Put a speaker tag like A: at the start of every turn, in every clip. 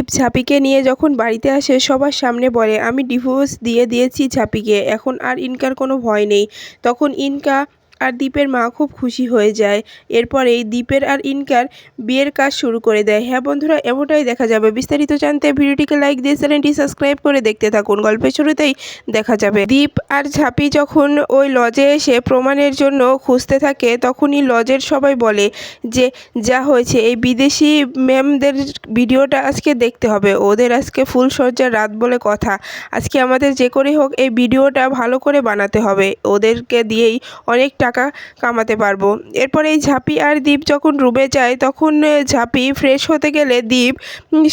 A: দীপ ঝাপিকে নিয়ে যখন বাড়িতে আসে, সবার সামনে বলে, আমি ডিভোর্স দিয়ে দিয়েছি ঝাপিকে, এখন আর ইনকার কোনো ভয় নেই। তখন ইনকা আর দীপের মা খুব খুশি হয়ে যায়। এরপরেই দীপের আর ইনকার বিয়ের কাজ শুরু করে দেয়। হ্যাঁ বন্ধুরা, এমনটাই দেখা যাবে। বিস্তারিত জানতে ভিডিওটিকে লাইক দিয়ে চ্যানেলটি সাবস্ক্রাইব করে দেখতে থাকুন। গল্পের শুরুতেই দেখা যাবে। দীপ আর ঝাঁপি যখন ওই লজে এসে প্রমাণের জন্য খুঁজতে থাকে, তখনই লজের সবাই বলে যে, যা হয়েছে, এই বিদেশি ম্যামদের ভিডিওটা আজকে দেখতে হবে। ওদের আজকে ফুল সজ্জার রাত বলে কথা। আজকে আমাদের যে করে হোক, এই ভিডিওটা ভালো করে বানাতে হবে। ওদেরকে দিয়েই অনেক টাকা কামাতে পারব। এরপর এই ঝাঁপি আর দ্বীপ যখন রুমে যায়, তখন ঝাঁপি ফ্রেশ হতে গেলে দ্বীপ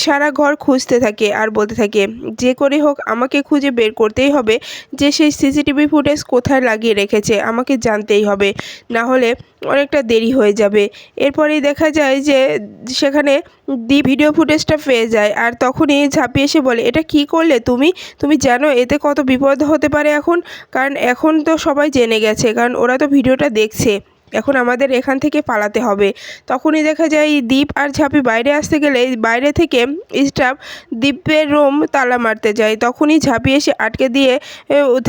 A: সারা ঘর খুঁজতে থাকে আর বলতে থাকে, যে করে হোক আমাকে খুঁজে বের করতেই হবে। যে সেই সিসিটিভি ফুটেজ কোথায় লাগিয়ে রেখেছে আমাকে জানতেই হবে। না হলে অনেকটা দেরি হয়ে যাবে। এরপরেই দেখা যায় যে সেখানে দি ভিডিও ফুটেজটা পেয়ে যায় আর তখনই ঝাঁপিয়ে এসে বলে, এটা কি করলে তুমি? তুমি জানো এতে কত বিপদ হতে পারে এখন? কারণ এখন তো সবাই জেনে গেছে, কারণ ওরা তো ভিডিওটা দেখছে। এখন আমাদের এখান থেকে পালাতে হবে। তখনই দেখা যায় দীপ আর ঝাঁপি বাইরে আসতে গেলে বাইরে থেকে স্টাফ দীপের রুম তালা মারতে যায়। তখনই ঝাঁপি এসে আটকে দিয়ে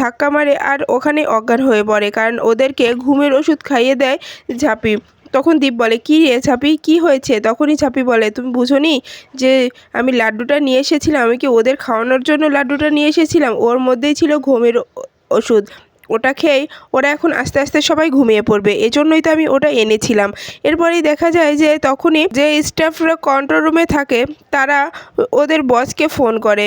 A: ধাক্কা মারে আর ওখানে অজ্ঞান হয়ে পড়ে কারণ ওদেরকে ঘুমের ওষুধ খাইয়ে দেয় ঝাঁপি। তখন দীপ বলে, কী রে ঝাঁপি, কী হয়েছে? তখনই ঝাঁপি বলে, তুমি বুঝোনি যে আমি লাড্ডুটা নিয়ে এসেছিলাম? আমি কি ওদের খাওয়ানোর জন্য লাড্ডুটা নিয়ে এসেছিলাম? ওর মধ্যেই ছিল ঘুমের ওষুধ। ওটা খেয়েই ওরা এখন আস্তে আস্তে সবাই ঘুমিয়ে পড়বে। এজন্যই তো আমি ওটা এনেছিলাম। এরপরেই দেখা যায় যে তখনই যে স্টাফরা কন্ট্রোল রুমে থাকে, তারা ওদের বসকে ফোন করে।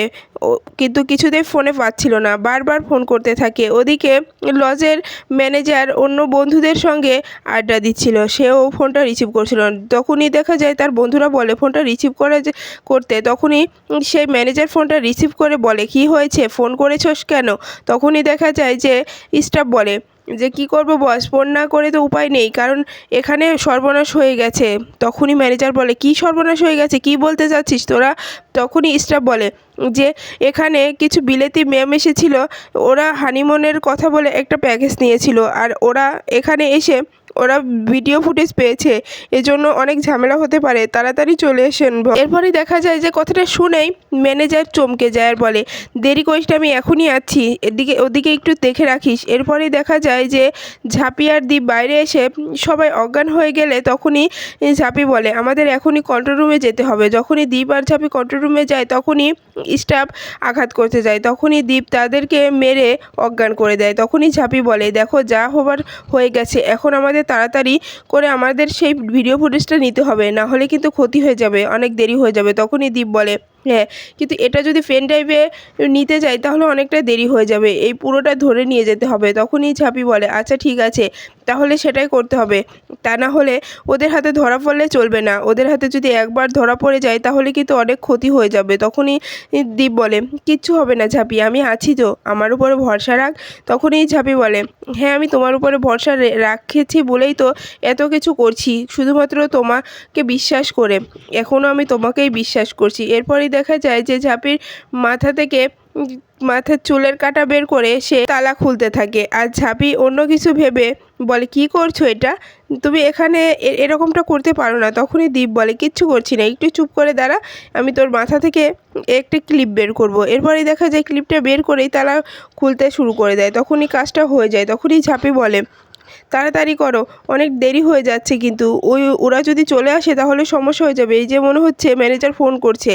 A: কিন্তু কিছুতেই ফোনে পাচ্ছিল না। বারবার ফোন করতে থাকে। ওদিকে লজের ম্যানেজার অন্য বন্ধুদের সঙ্গে আড্ডা দিচ্ছিল। সেও ফোনটা রিসিভ করছিল তখনই দেখা যায় তার বন্ধুরা বলে ফোনটা রিসিভ করে করতে। তখনই সেই ম্যানেজার ফোনটা রিসিভ করে বলে, কি হয়েছে? ফোন করেছস কেন? তখনই দেখা যায় যে স্টাফ বলে যে, কি করব বস ফোন না করে তো উপায় নেই, কারণ এখানে সর্বনাশ হয়ে গেছে। তখনই ম্যানেজার বলে, কি সর্বনাশ হয়ে গেছে? কি বলতে চাচ্ছিস তোরা? তখনই স্টাফ বলে যে, এখানে কিছু বিলেতি ম্যাম এসেছিল, ওরা হানিমনের কথা বলে একটা প্যাকেজ নিয়েছিল, আর ওরা এখানে এসে ওরা ভিডিও ফুটেজ পেয়েছে, এজন্য অনেক ঝামেলা হতে পারে, তাড়াতাড়ি চলে এসেন এরপরে দেখা যায় যে কথাটা শুনেই ম্যানেজার চমকে যায় আর বলে, দেরি করিসটা আমি এখনই আছি, এদিকে, ওদিকে একটু দেখে রাখিস। এরপরেই দেখা যায় যে ঝাঁপি আর দ্বীপ বাইরে এসে সবাই অজ্ঞান হয়ে গেলে তখনই ঝাঁপি বলে, আমাদের এখনই কন্ট্রোল রুমে যেতে হবে। যখনই দ্বীপ আর ঝাঁপি কন্ট্রোল রুমে যায়, তখনই স্টাফ আঘাত করতে যায়। তখনই দ্বীপ তাদেরকে মেরে অজ্ঞান করে দেয়। তখনই ঝাঁপি বলে, দেখো, যা হবার হয়ে গেছে, এখন আমাদের তাড়াতাড়ি করে আমাদের সেই ভিডিও ফুটেজটা নিতে হবে না হলে কিন্তু ক্ষতি হয়ে যাবে, অনেক দেরি হয়ে যাবে, তখনই দীপ বলে। হ্যাঁ কিন্তু এটা যদি পেন ড্রাইভে নিতে যাই, তাহলে অনেকটা দেরি হয়ে যাবে। এই পুরোটা ধরে নিয়ে যেতে হবে। তখনই ঝাঁপি বলে আচ্ছা ঠিক আছে। তাহলে সেটাই করতে হবে। তা না হলে ওদের হাতে ধরা পড়লে চলবে না। ওদের হাতে যদি একবার ধরা পড়ে যায়, তাহলে কিন্তু অনেক ক্ষতি হয়ে যাবে। তখনই দীপ বলে, কিচ্ছু হবে না ঝাঁপি আমি আছি তো। আমার উপরে ভরসা রাখ। তখনই ঝাঁপি বলে হ্যাঁ আমি তোমার উপরে ভরসা রাখেছি বলেই তো এত কিছু করছি। শুধুমাত্র তোমাকে বিশ্বাস করে। এখনও আমি তোমাকেই বিশ্বাস করছি। এরপরেই দেখা যায় যে ঝাঁপির মাথা থেকে মাথার চুলের কাটা বের করে সে তালা খুলতে থাকে। আর ঝাঁপি অন্য কিছু ভেবে বলে, কি করছ এটা? তুমি এখানে এরকমটা করতে পারো না। তখনই দীপ বলে, কিচ্ছু করছি না। একটু চুপ করে দাঁড়া। আমি তোর মাথা থেকে একটি ক্লিপ বের করব। এরপরেই দেখা যায় ক্লিপটা বের করেই তালা খুলতে শুরু করে দেয়। তখনই কাজটা হয়ে যায়। তখনই ঝাঁপি বলে তাড়াতাড়ি করো, অনেক দেরি হয়ে যাচ্ছে কিন্তু। ওই, ওরা যদি চলে আসে তাহলে সমস্যা হয়ে যাবে। এই যে মনে হচ্ছে ম্যানেজার ফোন করছে,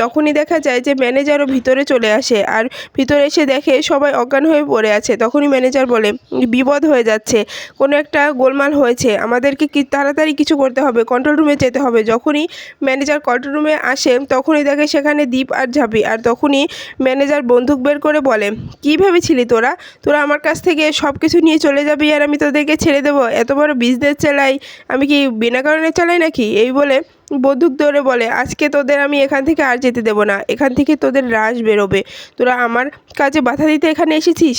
A: তখনই দেখা যায় যে ম্যানেজারও ভিতরে চলে আসে আর ভিতরে এসে দেখে সবাই অজ্ঞান হয়ে পড়ে আছে। তখনই ম্যানেজার বলে, বিপদ হয়ে যাচ্ছে, কোনো একটা গোলমাল হয়েছে, আমাদেরকে কি তাড়াতাড়ি কিছু করতে হবে? কন্ট্রোল রুমে যেতে হবে। যখনই ম্যানেজার কন্ট্রোল রুমে আসে, তখনই দেখে সেখানে দীপ আর ঝাঁপি আর তখনই ম্যানেজার বন্দুক বের করে বলে, কী ভেবেছিলি তোরা? তোরা আমার কাছ থেকে সব কিছু নিয়ে চলে যাবি আর আমি তোদেরকে ছেড়ে দেবো? এত বড় বিজনেস চালাই, আমি কি বিনা কারণে চালাই নাকি? এই বলে বন্দুক ধরে বলে, আজকে তোদের আমি এখান থেকে আর যেতে দেবো না। এখান থেকে তোদের রাশ বেরোবে। তোরা আমার কাজে বাধা দিতে এখানে এসেছিস?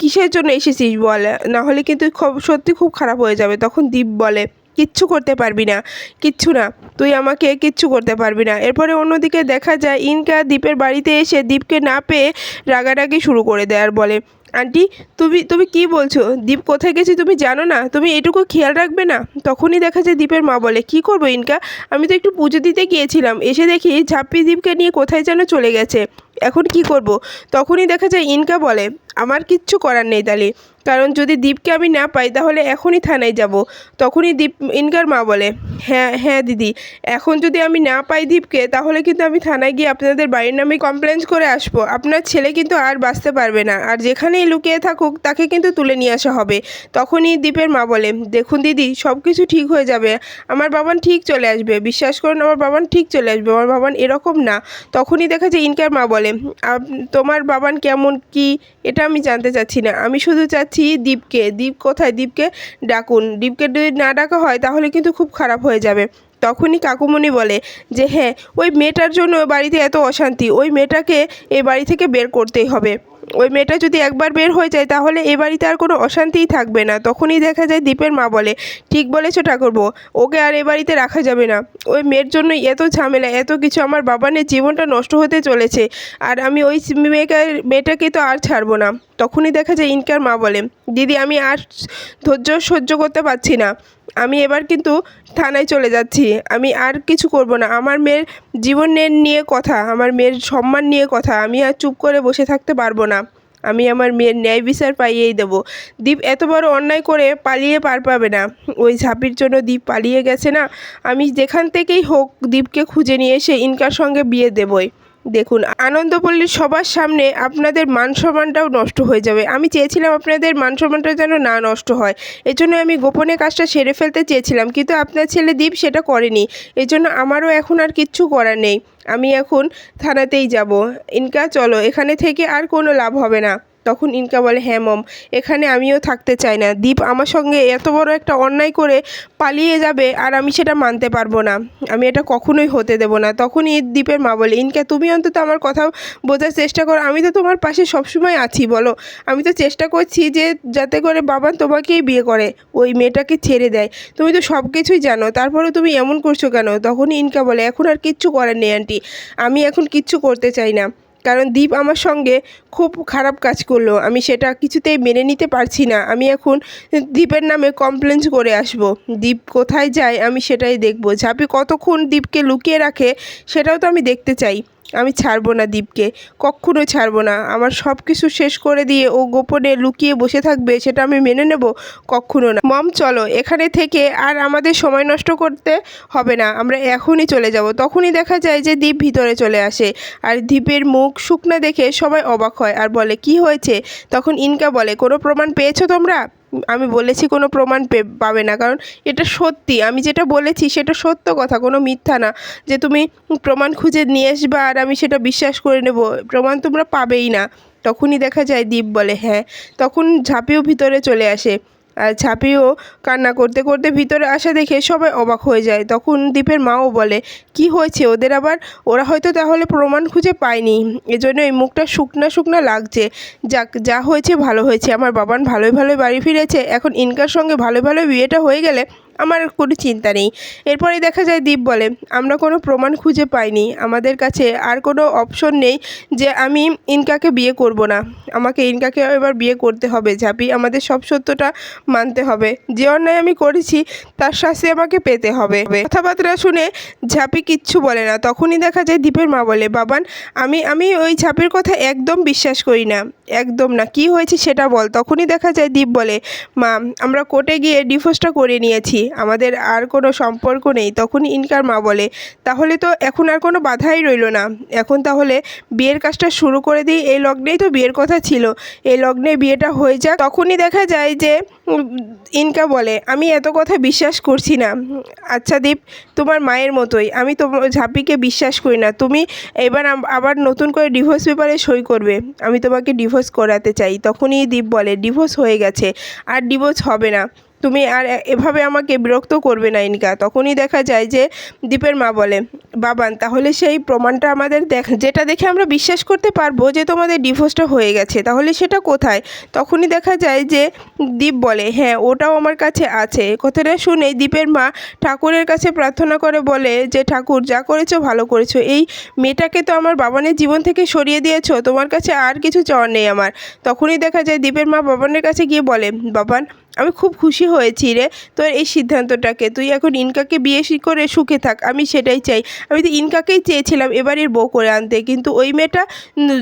A: কিসের জন্য এসেছিস? বল। না হলে কিন্তু খুব, সত্যি খুব খারাপ হয়ে যাবে। তখন দীপ বলে, কিচ্ছু করতে পারবি না। কিচ্ছু না। তুই আমাকে কিচ্ছু করতে পারবি না। এরপরে অন্যদিকে দেখা যায়, ইনকা দ্বীপের বাড়িতে এসে দ্বীপকে না পেয়ে রাগারাগি শুরু করে দেয় আর বলে আন্টি, তুমি তুমি কি বলছো? দীপ কোথায় গেছে তুমি জানো না? তুমি এটুকু খেয়াল রাখবে না? তখনই দেখা যায় দীপের মা বলে, কি করব ইনকা? আমি তো একটু পুজো দিতে গিয়েছিলাম। এসে দেখি ঝাপ্পি দীপকে নিয়ে কোথায় যেন চলে গেছে। এখন কি করব? তখনই দেখা যায় ইনকা বলে, আমার কিচ্ছু করার নেই তাহলে কারণ যদি দীপকে আমি না পাই, তাহলে এখনই থানায় যাব। তখনই দীপ, ইনকার মা বলে হ্যাঁ হ্যাঁ দিদি, এখন যদি আমি না পাই দীপকে, তাহলে কিন্তু আমি থানায় গিয়ে আপনাদের বাড়ির নামে কমপ্লেন করে আসব। আপনার ছেলে কিন্তু আর বাঁচতে পারবে না। আর যেখানেই লুকিয়ে থাকুক, তাকে কিন্তু তুলে নিয়ে আসা হবে। তখনই দীপের মা বলে, দেখুন দিদি সব কিছু ঠিক হয়ে যাবে। আমার বাবান ঠিক চলে আসবে। বিশ্বাস করুন, আমার বাবান ঠিক চলে আসবে। আমার বাবান এরকম না। তখনই দেখা যায় ইনকার মা বলে "আপ- তোমার বাবান কেমন কি? এটা আমি জানতে চাচ্ছি না। আমি শুধু চাচ্ছি দীপকে। দীপ কোথায়? দীপকে ডাকুন। দীপকে যদি না ডাকা হয়, তাহলে কিন্তু খুব খারাপ হয়ে যাবে। তখনই কাকুমণি বলে যে হ্যাঁ ওই মেয়েটার জন্য বাড়িতে এত অশান্তি। ওই মেয়েটাকে এ বাড়ি থেকে বের করতেই হবে। ওই মেয়েটা যদি একবার বের হয়ে যায়, তাহলে এ বাড়িতে আর কোনো অশান্তিই থাকবে না। তখনই দেখা যায় দীপের মা বলে, ঠিক বলেছ ঠাকুরবো ওকে আর এ বাড়িতে রাখা যাবে না। ওই মেয়ের জন্যই এত ঝামেলা, এত কিছু আমার বাবানের জীবনটা নষ্ট হতে চলেছে, আর আমি ওই মেয়েকে, মেয়েটাকে তো আর ছাড়বো না। তখনই দেখা যায় ইনকার মা বলে, দিদি, আমি আর ধৈর্য সহ্য করতে পারছি না। আমি এবার কিন্তু থানায় চলে যাচ্ছি। আমি আর কিছু করব না। আমার মেয়ের জীবনের নিয়ে কথা, আমার মেয়ের সম্মান নিয়ে কথা, আমি আর চুপ করে বসে থাকতে পারব না। আমি আমার মেয়ের ন্যায় বিচার পাইয়েই দেবো। দীপ এত বড় অন্যায় করে পালিয়ে পার পাবে না। ওই ঝাঁপির জন্য দীপ পালিয়ে গেছে না। আমি যেখান থেকেই হোক দীপকে খুঁজে নিয়ে এসে ইনকার সঙ্গে বিয়ে দেবই। দেখুন আনন্দপল্লীর সবার সামনে আপনাদের মান সম্মানটাও নষ্ট হয়ে যাবে। আমি চেয়েছিলাম আপনাদের মান সম্মানটা যেন না নষ্ট হয়। এজন্য আমি গোপনে কাজটা সেরে ফেলতে চেয়েছিলাম, কিন্তু আপনার ছেলে দীপ সেটা করেনি। এজন্য আমারও এখন আর কিচ্ছু করার নেই। আমি এখন থানাতেই যাব। ইনকা, চলো, এখানে থেকে আর কোনো লাভ হবে না। তখন ইনকা বলে হ্যাঁ মম, এখানে আমিও থাকতে চাই না। দীপ আমার সঙ্গে এত বড় একটা অন্যায় করে পালিয়ে যাবে আর আমি সেটা মানতে পারব না। আমি এটা কখনোই হতে দেবো না। তখনই দীপের মা বলে, ইনকা, তুমি অন্তত আমার কথা বোঝার চেষ্টা করো। আমি তো তোমার পাশে সবসময় আছি, বলো। আমি তো চেষ্টা করছি যে যাতে করে বাবা তোমাকেই বিয়ে করে, ওই মেয়েটাকে ছেড়ে দেয়। তুমি তো সব কিছুই জানো তারপরে তুমি এমন করছ কেন? তখনই ইনকা বলে, এখন আর কিচ্ছু করার নেই, আন্টি। আমি এখন কিচ্ছু করতে চাই না। কারণ দীপ আমার সঙ্গে খুব খারাপ কাজ করল। আমি সেটা কিছুতেই মেনে নিতে পারছি না। আমি এখন দীপের নামে কমপ্লেন করে আসব। দীপ কোথায় যায় আমি সেটাই দেখব। ঝাঁপি কতক্ষণ দীপকে লুকিয়ে রাখে সেটাও তো আমি দেখতে চাই। আমি ছাড়বো না দীপকে কখনো ছাড়বো না। আমার সব কিছু শেষ করে দিয়ে ও গোপনে লুকিয়ে বসে থাকবে, সেটা আমি মেনে নেব? কখনো না। মম, চলো, এখানে থেকে আর আমাদের সময় নষ্ট করতে হবে না, আমরা এখনই চলে যাব। তখনই দেখা যায় যে দীপ ভিতরে চলে আসে, আর দীপের মুখ শুকনা দেখে সবাই অবাক হয়, আর বলে, কি হয়েছে? তখন ইনকা বলে, কোনো প্রমাণ পেয়েছ তোমরা? আমি বলেছি কোনো প্রমাণ পাবে না। কারণ এটা সত্যি। আমি যেটা বলেছি সেটা সত্য কথা, কোনো মিথ্যা না। যে তুমি প্রমাণ খুঁজে নিয়ে আসবে আর আমি সেটা বিশ্বাস করে নেব, প্রমাণ তোমরা পাবেই না। তখনই দেখা যায় দীপ বলে হ্যাঁ। তখন ঝাঁপিও ভিতরে চলে আসে। আর ছাপিও কান্না করতে করতে ভিতরে আসা দেখে সবাই অবাক হয়ে যায়। তখন দীপের মাও বলে, কি হয়েছে? ওদের আবার? ওরা হয়তো তাহলে প্রমাণ খুঁজে পায়নি। এজন্য এই মুখটা শুকনা শুকনা লাগছে। যাক, যা হয়েছে ভালো হয়েছে। আমার বাবান ভালোই ভালোই বাড়ি ফিরেছে। এখন ইনকার সঙ্গে ভালো ভালো বিয়েটা হয়ে গেলে আমার কোনো চিন্তা নেই। এরপরে দেখা যায় দীপ বলে, আমরা কোনো প্রমাণ খুঁজে পাইনি। আমাদের কাছে আর কোনো অপশন নেই যে আমি ইনকাকে বিয়ে করব না। আমাকে ইনকাকে এবার বিয়ে করতে হবে। ঝাঁপি, আমাদের সব সত্যটা মানতে হবে। যে অন্যায় আমি করেছি, তার শাস্তি আমাকে পেতে হবে। কথাবার্তা শুনে ঝাঁপি কিচ্ছু বলে না। তখনই দেখা যায় দীপের মা বলে, বাবান, আমি আমি ওই ঝাঁপির কথা একদম বিশ্বাস করি না। একদম না। কি হয়েছে সেটা বল। তখনই দেখা যায় দীপ বলে, মা, আমরা কোর্টে গিয়ে ডিভোর্সটা করে নিয়েছি। আমাদের আর কোনো সম্পর্ক নেই তখনই ইনকার মা বলে, তাহলে তো এখন আর কোনো বাধাই রইল না। এখন তাহলে বিয়ের কাজটা শুরু করে দিই, এই লগ্নেই তো বিয়ের কথা ছিল। এই লগ্নে বিয়েটা হয়ে যাক, তখনই দেখা যায় যে ইনকা বলে, আমি এত কথা বিশ্বাস করছি না। আচ্ছা দীপ, তোমার মায়ের মতোই, আমি তোমার ঝাঁপিকে বিশ্বাস করি না। তুমি এবার আবার নতুন করে ডিভোর্স পেপারে সই করবে। আমি তোমাকে ডিভোর্স করাতে চাই। তখনই দীপ বলে ডিভোর্স হয়ে গেছে, আর ডিভোর্স হবে না। তুমি আর এভাবে আমাকে বিরক্ত করবে না, ইনকা। তখনই দেখা যায় যে দীপের মা বলে, বাবান, তাহলে সেই প্রমাণটা আমাদের দেখ, যেটা দেখে আমরা বিশ্বাস করতে পারব যে তোমাদের ডিভোর্সটা হয়ে গেছে, তাহলে সেটা কোথায়? তখনই দেখা যায় যে দীপ বলে হ্যাঁ ওটাও আমার কাছে আছে। কথাটা শুনে দীপের মা ঠাকুরের কাছে প্রার্থনা করে বলে যে, ঠাকুর, যা করেছ ভালো করেছ। এই মেয়েটাকে তো আমার বাবানের জীবন থেকে সরিয়ে দিয়েছ, তোমার কাছে আর কিছু চাওয়ার নেই আমার। তখনই দেখা যায় দীপের মা বাবানের কাছে গিয়ে বলে, বাবান আমি খুব খুশি হয়েছি রে। তোর এই সিদ্ধান্তটাকে। তুই এখন ইনকাকে বিয়ে করে সুখে থাক, আমি সেটাই চাই। আমি তো ইনকাকেই চেয়েছিলাম এবারের বউ করে আনতে, কিন্তু ওই মেয়েটা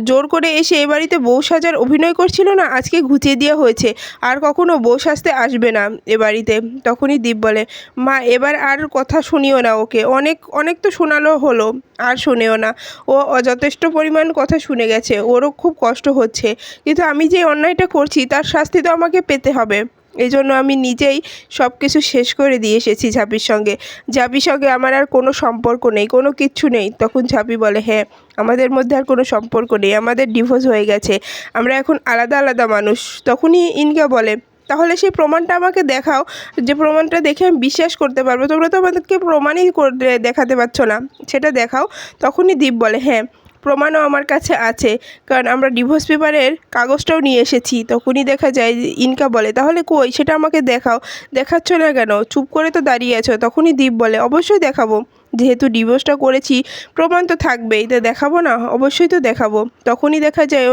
A: জোর করে এসে এ বাড়িতে বউ সাজার অভিনয় করছিল না, আজকে ঘুচিয়ে দেওয়া হয়েছে। আর কখনো বউ সাজতে আসবে না এ বাড়িতে, তখনই দীপ বলে। মা, এবার আর কথা শুনিও না ওকে। অনেক অনেক তো শোনালো হলো, আর শুনেও না। ও যথেষ্ট পরিমাণ কথা শুনে গেছে, ওরও খুব কষ্ট হচ্ছে। কিন্তু আমি যে অন্যায়টা করছি, তার শাস্তি তো আমাকে পেতে হবে। এই জন্য আমি নিজেই সব কিছু শেষ করে দিয়ে এসেছি ঝাপির সঙ্গে। ঝাপির সঙ্গে আমার আর কোনো সম্পর্ক নেই, কোনো কিচ্ছু নেই। তখন ঝাপি বলে হ্যাঁ আমাদের মধ্যে আর কোনো সম্পর্ক নেই, আমাদের ডিভোর্স হয়ে গেছে, আমরা এখন আলাদা আলাদা মানুষ। তখনই ইনকা বলে, তাহলে সেই প্রমাণটা আমাকে দেখাও, যে প্রমাণটা দেখে আমি বিশ্বাস করতে পারব। তোমরা তো আমাদেরকে প্রমাণই করে দেখাতে পারছ না, সেটা দেখাও। তখনই দীপ বলে হ্যাঁ প্রমাণও আমার কাছে আছে। কারণ আমরা ডিভোর্স পেপারের কাগজটাও নিয়ে এসেছি, তখনই দেখা যায় ইনকা বলে, তাহলে কই? সেটা আমাকে দেখাও। দেখাচ্ছ না কেন? চুপ করে তো দাঁড়িয়ে আছো, তখনই দীপ বলে, অবশ্যই দেখাবো। যেহেতু ডিভোর্সটা করেছি, প্রমাণ তো থাকবেই। তো দেখাবো না? অবশ্যই তো দেখাবো। তখনই দেখা যায়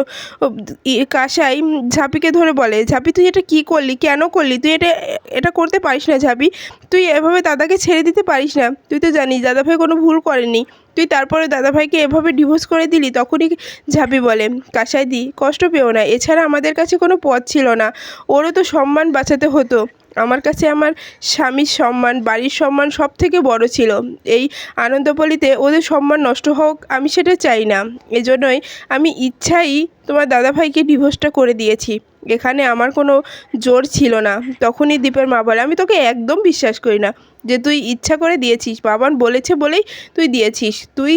A: কাসাই ঝাপিকে ধরে বলে, ঝাপি, তুই এটা কী করলি? কেন করলি? তুই এটা এটা করতে পারিস না ঝাপি। তুই এভাবে দাদাকে ছেড়ে দিতে পারিস না। তুই তো জানিস, দাদাভাই কোনো ভুল করেনি। তুই তারপরে দাদাভাইকে এভাবে ডিভোর্স করে দিলি, তখনই ঝাঁপি বলে কাসাই দি কষ্ট পেও না, এছাড়া আমাদের কাছে কোনো পথ ছিল না। ওরও তো সম্মান বাঁচাতে হতো। আমার কাছে আমার স্বামীর সম্মান, বাড়ির সম্মান সব থেকে বড় ছিল। এই আনন্দপল্লিতে ওদের সম্মান নষ্ট হোক, আমি সেটা চাই না। এজন্যই আমি ইচ্ছাই তোমার দাদাভাইকে ডিভোর্সটা করে দিয়েছি। এখানে আমার কোনো জোর ছিল না। তখনই দীপের মা বলে, আমি তোকে একদম বিশ্বাস করি না যে তুই ইচ্ছা করে দিয়েছিস। বাবান বলেছে বলেই তুই দিয়েছিস। তুই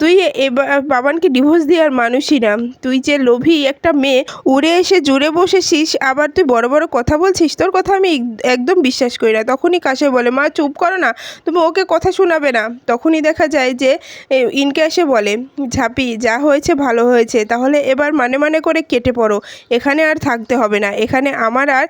A: তুই এবার বাবানকে ডিভোর্স দেওয়ার মানুষই না। তুই যে লোভী একটা মেয়ে, উড়ে এসে জুড়ে বসেছিস, আবার তুই বড় বড় কথা বলছিস, তোর কথা আমি একদম বিশ্বাস করি না। তখনই কাছে বলে, মা, চুপ করো না, তুমি ওকে কথা শোনাবে না। তখনই দেখা যায় যে ইনকে এসে বলে, ঝাপি, যা হয়েছে ভালো হয়েছে, তাহলে এবার মানে মানে করে কেটে পড়ো। এখানে আর থাকতে হবে না। এখানে আমার আর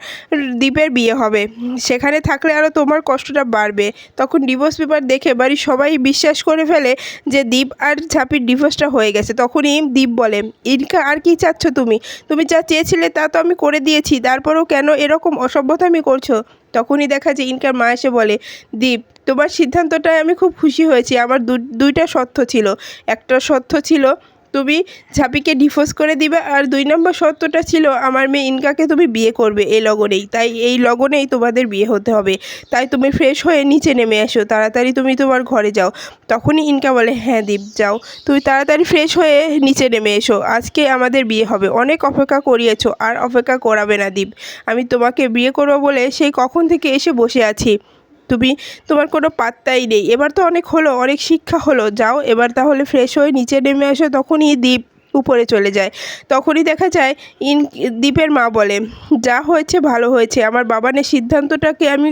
A: দ্বীপের বিয়ে হবে। সেখানে থাকলে আরও তোমার কষ্টটা বাড়বে। তখন ডিভোর্স পেপার দেখে বাড়ির সবাই বিশ্বাস করে ফেলে যে দীপ আর ঝাপির ডিভোর্সটা হয়ে গেছে। তখনই দীপ বলে ইনকা আর কি চাচ্ছ তুমি? তুমি যা চেয়েছিলে তা তো আমি করে দিয়েছি। তারপরেও কেন এরকম অসভ্যতামি করছ? তখনই দেখা যায় ইনকার মা এসে বলে, দীপ, তোমার সিদ্ধান্তটায় আমি খুব খুশি হয়েছি। আমার দুইটা শর্ত ছিল। একটা শর্ত ছিল তুমি ঝাপিকে ডিভোর্স করে দিবে আর দুই নম্বর শর্তটা ছিল, আমার মেয়ে ইনকাকে তুমি বিয়ে করবে এই লগনেই। তাই এই লগনেই তোমাদের বিয়ে হতে হবে। তাই তুমি ফ্রেশ হয়ে নিচে নেমে এসো, তাড়াতাড়ি তুমি তোমার ঘরে যাও। তখনই ইনকা বলে হ্যাঁ দীপ, যাও। তুমি তাড়াতাড়ি ফ্রেশ হয়ে নিচে নেমে এসো। আজকে আমাদের বিয়ে হবে। অনেক অপেক্ষা করিয়েছো, আর অপেক্ষা করাবে না দীপ। আমি তোমাকে বিয়ে করব বলে সেই কখন থেকে এসে বসে আছি। তুমি, তোমার কোনো পাত্তাই নেই। এবার তো অনেক হলো, অনেক শিক্ষা হলো। যাও, এবার তাহলে ফ্রেশ হয়ে নিচে নেমে এসো, তখনই দ্বীপ উপরে চলে যায়। তখনই দেখা যায়, ইন দ্বীপের মা বলে, যা হয়েছে ভালো হয়েছে। আমার বাবানের সিদ্ধান্তটাকে আমি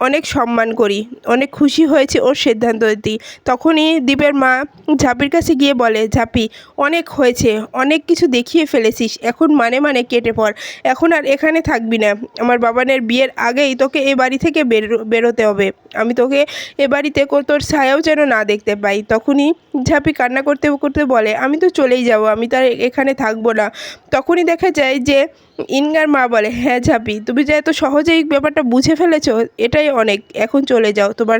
A: অনেক সম্মান করি। অনেক খুশি হয়েছে ওর সিদ্ধান্ত সিদ্ধান্তটি তখনই দ্বীপের মা ঝাপির কাছে গিয়ে বলে, ঝাপি, অনেক হয়েছে। অনেক কিছু দেখিয়ে ফেলেছিস। এখন মানে মানে কেটে পড়। এখন আর এখানে থাকবি না। আমার বাবানের বিয়ের আগেই তোকে এ বাড়ি থেকে বেরো, বেরোতে হবে। আমি তোকে এ বাড়িতে তোর ছায়াও যেন না দেখতে পাই। তখনই ঝাপি কান্না করতে করতে বলে, আমি তো চলেই যাব। আমি তার এখানে থাকব না। তখনই দেখা যায় যে ইনগার মা বলে হ্যাঁ ঝাপি, তুমি যে এত সহজেই ব্যাপারটা বুঝে ফেলেছো, এটাই অনেক। এখন চলে যাও। তোমার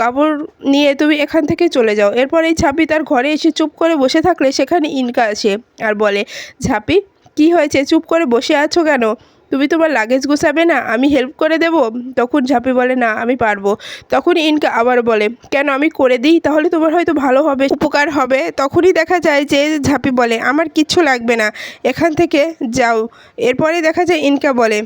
A: কাপড় নিয়ে তুমি এখান থেকে চলে যাও। এরপর এই ঝাপি তার ঘরে এসে চুপ করে বসে থাকলে সেখানে ইনকা আসে আর বলে, ঝাপি, কি হয়েছে? চুপ করে বসে আছো কেন? তুমি তোমার লাগেজ গুছাবে না? আমি হেল্প করে দেব? তখন ঝাঁপি বলে, না, আমি পারব। তখন ইনকা আবার বলে, কেন আমি করে দিই? তাহলে তোমার হয়তো ভালো হবে, উপকার হবে। তখনই দেখা যায় যে ঝাঁপি বলে, আমার কিচ্ছু লাগবে না, এখান থেকে যাও। এরপরে দেখা যায় ইনকা বলে,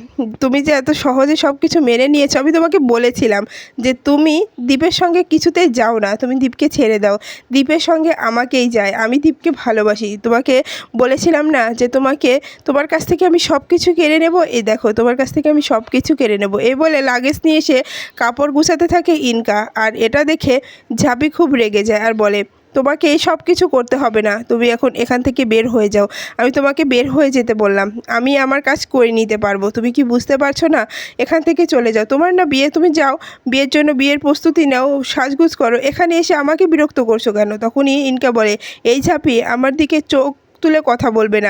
A: তুমি যে এত সহজে সব কিছু মেনে নিয়েছো, আমি তোমাকে বলেছিলাম যে তুমি দ্বীপের সঙ্গে কিছুতেই যাও না, তুমি দ্বীপকে ছেড়ে দাও। দ্বীপের সঙ্গে আমাকেই যায়, আমি দ্বীপকে ভালোবাসি। তোমাকে বলেছিলাম না যে তোমাকে, তোমার কাছ থেকে আমি সব কিছু কেড়ে নেব এই দেখো, তোমার কাছ থেকে আমি সব কিছু কেড়ে নেব। এই বলে লাগেজ নিয়ে এসে কাপড় গুছাতে থাকে ইনকা, আর এটা দেখে ঝাঁপি খুব রেগে যায় আর বলে, তোমাকে এই সব কিছু করতে হবে না, তুমি এখন এখান থেকে বের হয়ে যাও। আমি তোমাকে বের হয়ে যেতে বললাম, আমি আমার কাজ করে নিতে পারব। তুমি কি বুঝতে পারছ না? এখান থেকে চলে যাও। তোমার না বিয়ে, তুমি যাও, বিয়ের জন্য বিয়ের প্রস্তুতি নাও, সাজগুজ করো। এখানে এসে আমাকে বিরক্ত করছ কেন? তখনই ইনকা বলে, এই ঝাঁপি, আমার দিকে চোখ তুলে কথা বলবে না।